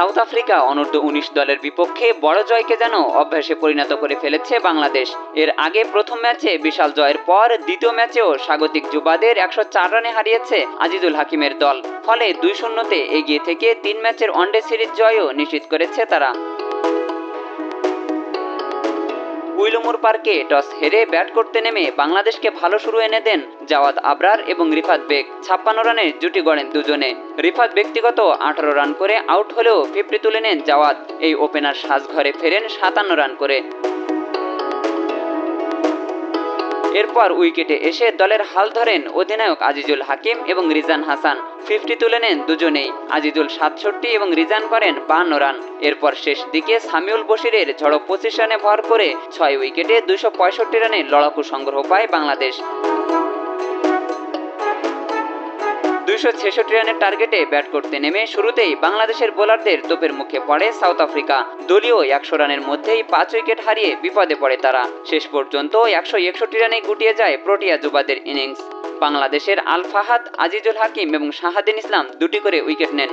South Africa অনূর্ধ্ব উনিশ দলের বিপক্ষে বড় জয়কে যেন অভ্যাসে পরিণত করে ফেলেছে বাংলাদেশ। এর আগে প্রথম ম্যাচে বিশাল জয়ের পর দ্বিতীয় ম্যাচেও স্বাগতিক যুবাদের একশো চার রানে হারিয়েছে আজিজুল হাকিমের দল। ফলে দুই শূন্যতে এগিয়ে থেকে তিন ম্যাচের ওয়ানডে সিরিজ জয়ও নিশ্চিত করেছে তারা। উইলমোর পার্কে টস হেরে ব্যাট করতে নেমে বাংলাদেশকে ভালো শুরু এনে দেন জাওয়াদ আবরার এবং রিফাত বেগ। ছাপ্পান্ন রানে জুটি গড়েন দুজনে। রিফাত ব্যক্তিগত আঠারো রান করে আউট হলেও ফিফটি তুলে নেন জাওয়াদ। এই ওপেনার সাজঘরে ফেরেন সাতান্ন রান করে। এরপর উইকেটে এসে দলের হাল ধরেন অধিনায়ক আজিজুল হাকিম এবং রিজান হাসান। ফিফটি তুলে নেন দুজনেই। আজিজুল সাতষট্টি এবং রিজান করেন বান্ন রান। এরপর শেষ দিকে সামিউল বশিরের ঝড়ো পঁচিশ রানে ভর করে ছয় উইকেটে দুশো পঁয়ষট্টি রানে লড়াকু সংগ্রহ পায় বাংলাদেশ। দুইশো ছেষট্টি রানের টার্গেটে ব্যাট করতে নেমে শুরুতেই বাংলাদেশের বোলারদের তোপের মুখে পড়ে সাউথ আফ্রিকা। দলীয় একশো রানের মধ্যেই পাঁচ উইকেট হারিয়ে বিপদে পড়ে তারা। শেষ পর্যন্ত একশো একষট্টি রানে গুটিয়ে যায় প্রোটিয়া যুবাদের ইনিংস বাংলাদেশের আল ফাহাদ আজিজুল হাকিম এবং শাহাদিন ইসলাম দুটি করে উইকেট নেন।